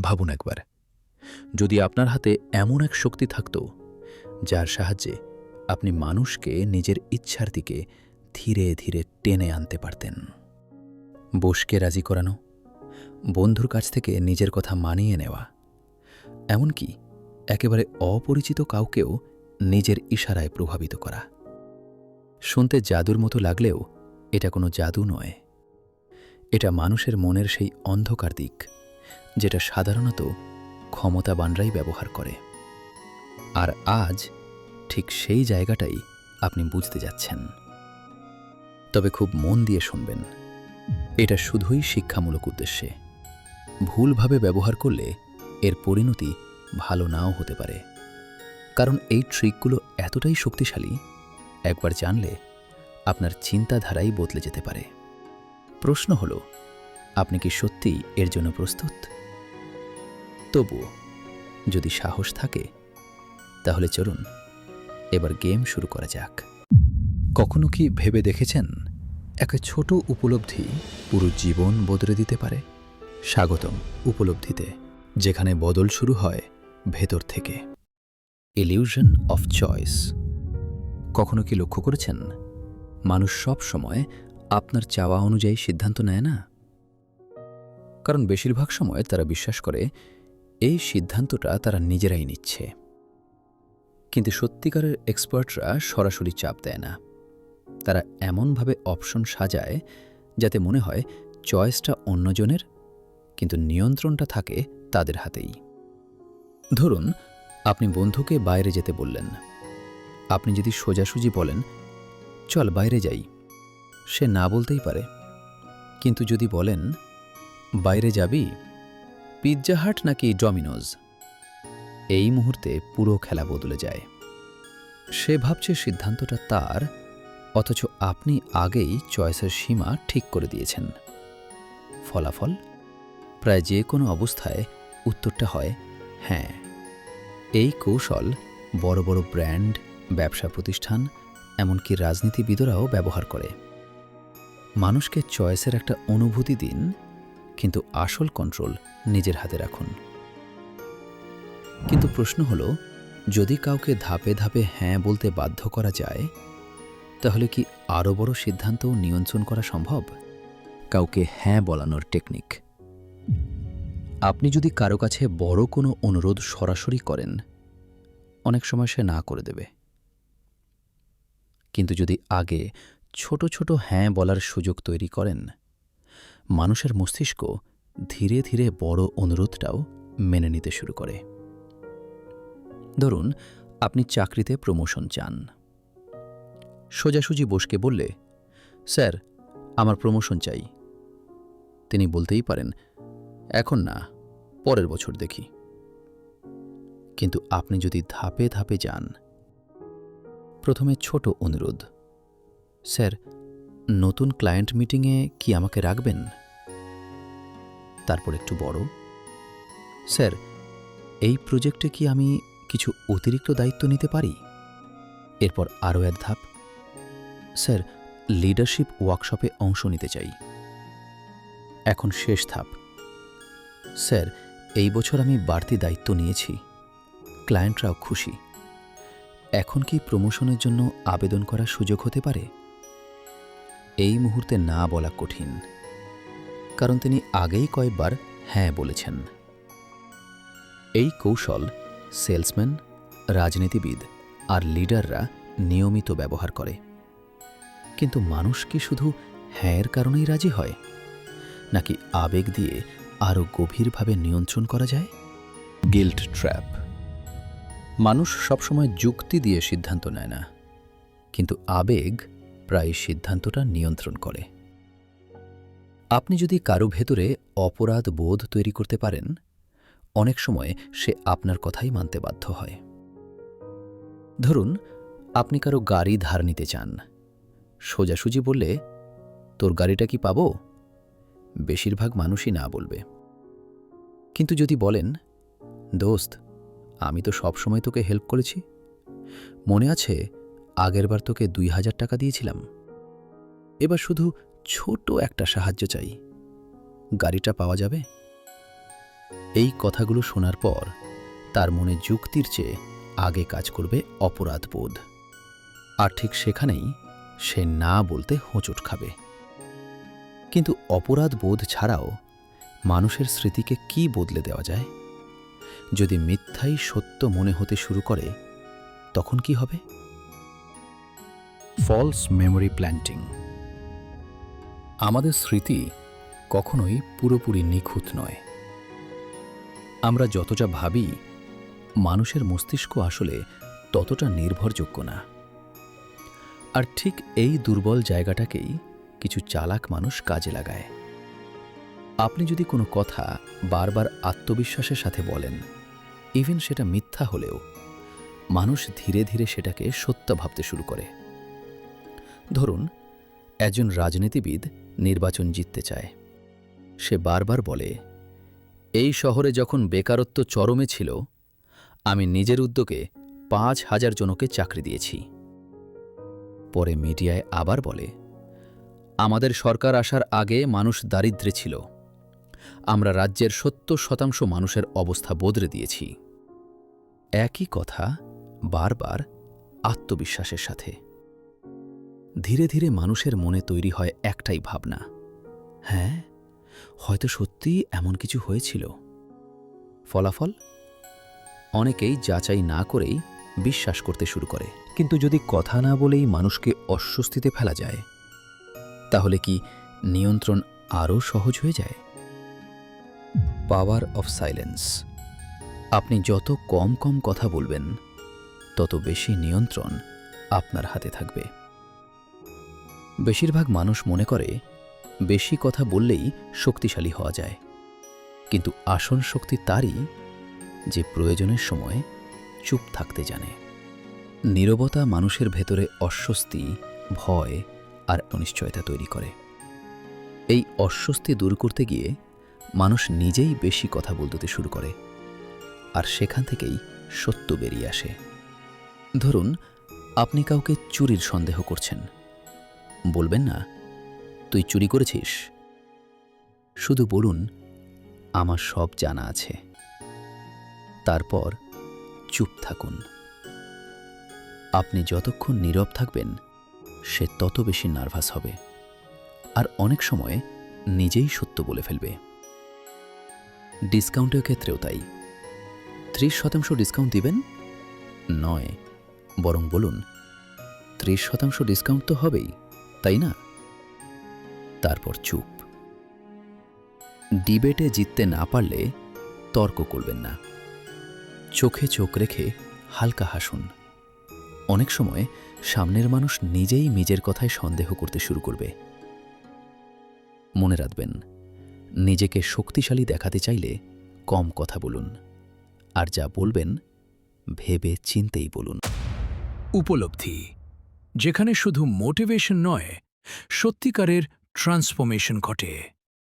ভাবুন একবার। যদি আপনার হাতে এমন এক শক্তি থাকত, যার সাহায্যে আপনি মানুষকে নিজের ইচ্ছার দিকে ধীরে ধীরে টেনে আনতে পারতেন। বসকে রাজি করানো, বন্ধুর কাছ থেকে নিজের কথা মানিয়ে নেওয়া, এমনকি একেবারে অপরিচিত কাউকেও নিজের ইশারায় প্রভাবিত করা। শুনতে জাদুর মতো লাগলেও এটা কোনো জাদু নয়। এটা মানুষের মনের সেই অন্ধকার দিক যেটা সাধারণত ক্ষমতাবানরাই ব্যবহার করে। আর আজ ঠিক সেই জায়গাটাই আপনি বুঝতে যাচ্ছেন। তবে খুব মন দিয়ে শুনবেন। এটা শুধুই শিক্ষামূলক উদ্দেশ্যে। ভুলভাবে ব্যবহার করলে এর পরিণতি ভালো নাও হতে পারে। কারণ এই ট্রিকগুলো এতটাই শক্তিশালী, একবার জানলে আপনার চিন্তাধারাই বদলে যেতে পারে। প্রশ্ন হল, আপনি কি সত্যিই এর জন্য প্রস্তুত? তবুও যদি সাহস থাকে, তাহলে চলুন, এবার গেম শুরু করা যাক। কখনো কি ভেবে দেখেছেন, একটা ছোট উপলব্ধি পুরো জীবন বদলে দিতে পারে? স্বাগতম উপলব্ধিতে, যেখানে বদল শুরু হয় ভেতর থেকে। ইলিউশন অফ চয়েস কখনো কি লক্ষ্য করেছেন, মানুষ সব সময় আপনার চাওয়া অনুযায়ী সিদ্ধান্ত নেয় না? কারণ বেশিরভাগ সময় তারা বিশ্বাস করে এই সিদ্ধান্তটা তারা নিজেরাই নিচ্ছে। কিন্তু সত্যিকারের এক্সপার্টরা সরাসরি চাপ দেয় না। তারা এমনভাবে অপশন সাজায় যাতে মনে হয় চয়েসটা অন্যজনের, কিন্তু নিয়ন্ত্রণটা থাকে তাদের হাতেই। ধরুন, আপনি বন্ধুকে বাইরে যেতে বললেন। আপনি যদি সোজাসুজি বলেন, চল বাইরে যাই। সে না বলতেই পারে। কিন্তু যদি বলেন, বাইরে যাবি? পিৎজা হাট নাকি ডমিনোজ এই মুহূর্তে পুরো খেলা বদলে যায়। সে ভাবছে সিদ্ধান্তটা তার, অথচ আপনি আগেই চয়েসের সীমা ঠিক করে দিয়েছেন। ফলাফল? প্রায় যে কোনো অবস্থায় উত্তরটা হয় হ্যাঁ। এই কৌশল বড় বড় ব্র্যান্ড, ব্যবসা প্রতিষ্ঠান, এমনকি রাজনীতিবিদরাও ব্যবহার করে। মানুষকে চয়েসের একটা অনুভূতি দিন কিন্তু আসল কন্ট্রোল নিজের হাতে রাখুন। কিন্তু প্রশ্ন হলো, যদি কাউকে ধাপে ধাপে হ্যাঁ বলতে বাধ্য করা যায়, তাহলে কি আরও বড় সিদ্ধান্তও নিয়ন্ত্রণ করা সম্ভব? কাউকে হ্যাঁ বলানোর টেকনিক আপনি যদি কারও কাছে বড় কোনো অনুরোধ সরাসরি করেন, অনেক সময় সে না করে দেবে। কিন্তু যদি আগে ছোট ছোট হ্যাঁ বলার সুযোগ তৈরি করেন মানুষের মস্তিষ্ক ধীরে ধীরে বড় অনুরোধটাও মেনে নিতে শুরু করে। ধরুন, আপনি চাকরিতে প্রমোশন চান। সোজাসুজি বসকে বললে, স্যার, আমার প্রমোশন চাই। তিনি বলতেই পারেন, এখন না, পরের বছর দেখি। কিন্তু আপনি যদি ধাপে ধাপে যান, প্রথমে ছোট অনুরোধ, স্যার নতুন ক্লায়েন্ট মিটিংয়ে কি আমাকে রাখবেন? তারপর একটু বড়, স্যার, এই প্রজেক্টে কি আমি কিছু অতিরিক্ত দায়িত্ব নিতে পারি? এরপর আরও এক ধাপ, স্যার, লিডারশিপ ওয়ার্কশপে অংশ নিতে চাই। এখন শেষ ধাপ, স্যার, এই বছর আমি বাড়তি দায়িত্ব নিয়েছি, ক্লায়েন্টরাও খুশি। এখন কি প্রমোশনের জন্য আবেদন করার সুযোগ হতে পারে? এই মুহূর্তে না বলা কঠিন, কারণ তিনি আগেই কয়েকবার হ্যাঁ বলেছেন। এই কৌশল সেলসম্যান, রাজনীতিবিদ আর লিডাররা নিয়মিত ব্যবহার করে। কিন্তু মানুষ কি শুধু হ্যাঁর কারণেই রাজি হয়, নাকি আবেগ দিয়ে আরও গভীরভাবে নিয়ন্ত্রণ করা যায়? গিল্ট ট্র্যাপ মানুষ সবসময় যুক্তি দিয়ে সিদ্ধান্ত নেয় না, কিন্তু আবেগ প্রায় সিদ্ধান্তটা নিয়ন্ত্রণ করে। আপনি যদি কারও ভেতরে অপরাধ বোধ তৈরি করতে পারেন, অনেক সময় সে আপনার কথাই মানতে বাধ্য হয়। ধরুন, আপনি কারও গাড়ি ধার নিতে চান। সোজাসুজি বললে, তোর গাড়িটা কি পাবো? বেশিরভাগ মানুষই না বলবে। কিন্তু যদি বলেন, দোস্ত, আমি তো সবসময় তোকে হেল্প করেছি। মনে আছে আগেরবার তোকে দুই হাজার টাকা দিয়েছিলাম। এবার শুধু ছোট একটা সাহায্য চাই। গাড়িটা পাওয়া যাবে? এই কথাগুলো শোনার পর তার মনে যুক্তির চেয়ে আগে কাজ করবে অপরাধ বোধ। আর ঠিক সেখানেই সে না বলতে হোঁচট খাবে। কিন্তু অপরাধ বোধ ছাড়াও মানুষের স্মৃতিকে কি বদলে দেওয়া যায়? যদি মিথ্যাই সত্য মনে হতে শুরু করে, তখন কি হবে? ফলস মেমোরি প্ল্যান্টিং আমাদের স্মৃতি কখনোই পুরোপুরি নিখুঁত নয়। আমরা যতটা ভাবি, মানুষের মস্তিষ্ক আসলে ততটা নির্ভরযোগ্য না। আর ঠিক এই দুর্বল জায়গাটাকেই কিছু চালাক মানুষ কাজে লাগায়। আপনি যদি কোনো কথা বারবার আত্মবিশ্বাসের সাথে বলেন ইভেন সেটা মিথ্যা হলেও, মানুষ ধীরে ধীরে সেটাকে সত্য ভাবতে শুরু করে। ধরুন, একজন রাজনীতিবিদ নির্বাচন জিততে চায়। সে বারবার বলে, এই শহরে যখন বেকারত্ব চরমে ছিল, আমি নিজের উদ্যোগে পাঁচ হাজার জনকে চাকরি দিয়েছি। পরে মিডিয়ায় আবার বলে, আমাদের সরকার আসার আগে মানুষ দারিদ্র্যে ছিল। আমরা রাজ্যের সত্তর শতাংশ মানুষের অবস্থা বদলে দিয়েছি। একই কথা বারবার আত্মবিশ্বাসের সাথে। ধীরে ধীরে মানুষের মনে তৈরি হয় একটাই ভাবনা। হ্যাঁ হয়তো সত্যিই এমন কিছু হয়েছিল। ফলাফল? অনেকেই যাচাই না করেই বিশ্বাস করতে শুরু করে। কিন্তু যদি কথা না বলেই মানুষকে অস্বস্তিতে ফেলা যায়, তাহলে কি নিয়ন্ত্রণ আরও সহজ হয়ে যায়? Power of silence. আপনি যত কম কম কথা বলবেন, তত বেশি নিয়ন্ত্রণ আপনার হাতে থাকবে। বেশিরভাগ মানুষ মনে করে, বেশি কথা বললেই শক্তিশালী হওয়া যায়। কিন্তু আসল শক্তি তারই যে প্রয়োজনের সময় চুপ থাকতে জানে। নীরবতা মানুষের ভেতরে অস্বস্তি, ভয় আর অনিশ্চয়তা তৈরি করে। এই অস্বস্তি দূর করতে গিয়ে মানুষ নিজেই বেশি কথা বলতে শুরু করে আর সেখান থেকেই সত্য বেরিয়ে আসে। ধরুন, আপনি কাউকে চুরির সন্দেহ করছেন। বলবেন না। তুই চুরি করেছিস? শুধু বলুন, আমার সব জানা আছে। তারপর চুপ থাকুন। আপনি যতক্ষণ নীরব থাকবেন, সে তত বেশি নার্ভাস হবে। আর অনেক সময় নিজেই সত্য বলে ফেলবে। ডিসকাউন্টের ক্ষেত্রেও তাই। ত্রিশ শতাংশ ডিসকাউন্ট দিবেন? নয়। বরং বলুন, ত্রিশ শতাংশ ডিসকাউন্ট তো হবেই। তাই না? তারপর চুপ। ডিবেটে জিততে না পারলে তর্ক করবেন না। চোখে চোখ রেখে হালকা হাসুন। অনেক সময় সামনের মানুষ নিজেই নিজের কথায় সন্দেহ করতে শুরু করবে। মনে রাখবেন, নিজেকে শক্তিশালী দেখাতে চাইলে কম কথা বলুন। আর যা বলবেন, ভেবে চিনতেই বলুন। উপলব্ধি। যেখানে শুধু মোটিভেশন নয় সত্যিকারের ট্রান্সফরমেশন ঘটে।